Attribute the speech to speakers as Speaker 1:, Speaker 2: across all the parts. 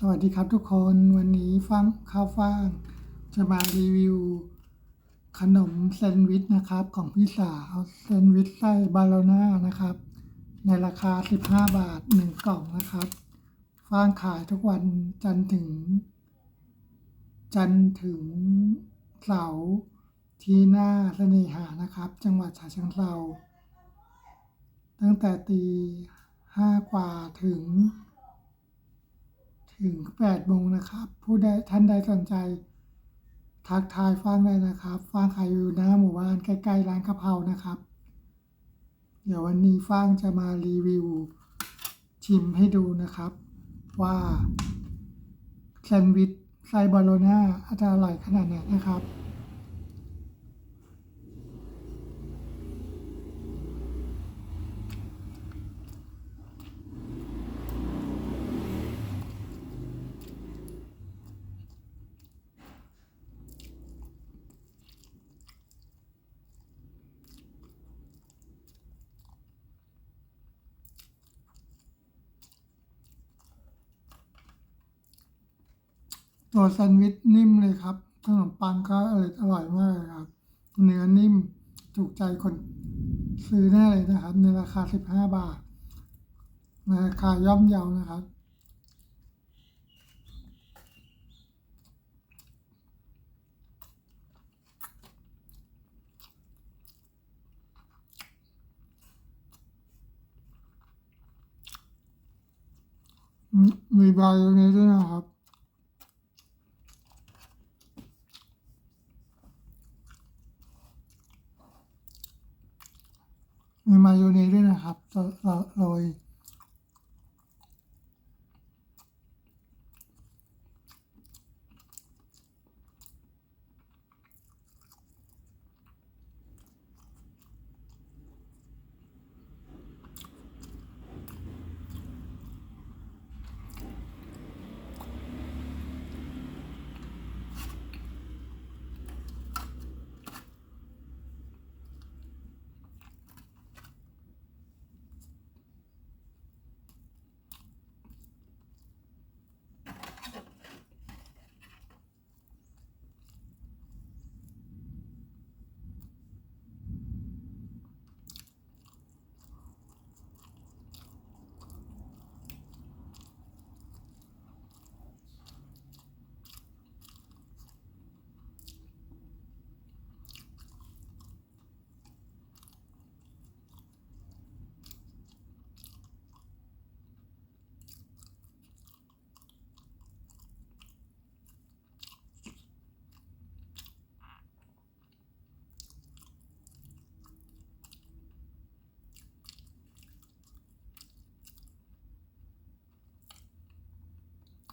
Speaker 1: สวัสดีครับทุกคนวันนี้ฟังข้าวฟ่าง จะมารีวิว ขนมแซนด์วิชนะครับ ของพี่สาวแซนด์วิชไส้บาโลน่านะครับ ในราคา 15 บาท 1 กล่องนะครับฟ้างขายทุกวันจันทร์ถึง จันทร์ถึงเสาร์ที่หน้าเสน่หานะครับ จังหวัดฉะเชิงเทราตั้งแต่ตีห้ากว่าถึง ถึง8โมงนะครับ ผู้ใดท่านใดสนใจ ทักทายฟางได้นะครับฟางขายอยู่หน้าหมู่บ้านใกล้ๆร้านกะเพรานะครับ เดี๋ยววันนี้ฟางจะมารีวิว ชิมให้ดูนะครับ ว่าแซนด์วิชไส้บาโลน่าจะอร่อยขนาดไหนนะครับ ตัวแซนด์วิชนิ่มเลยครับ ขนมปังก็อร่อยอร่อยมากเลยครับ เนื้อนิ่มถูกใจคนซื้อแน่เลยนะครับ ในราคา 15 บาทราคาย่อมเยานะครับ มีมีใบตรงนี้ด้วยนะครับ มีมายองเนสด้วยนะครับโรย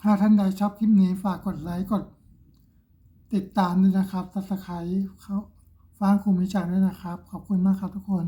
Speaker 1: ถ้าท่านใดชอบคลิปนี้ฝากกดไลค์กด ติดตามด้วยนะครับ s ับสไครต์เขาฟังคุมิจังด้วยนะครับ ขอบคุณมากครับทุกคน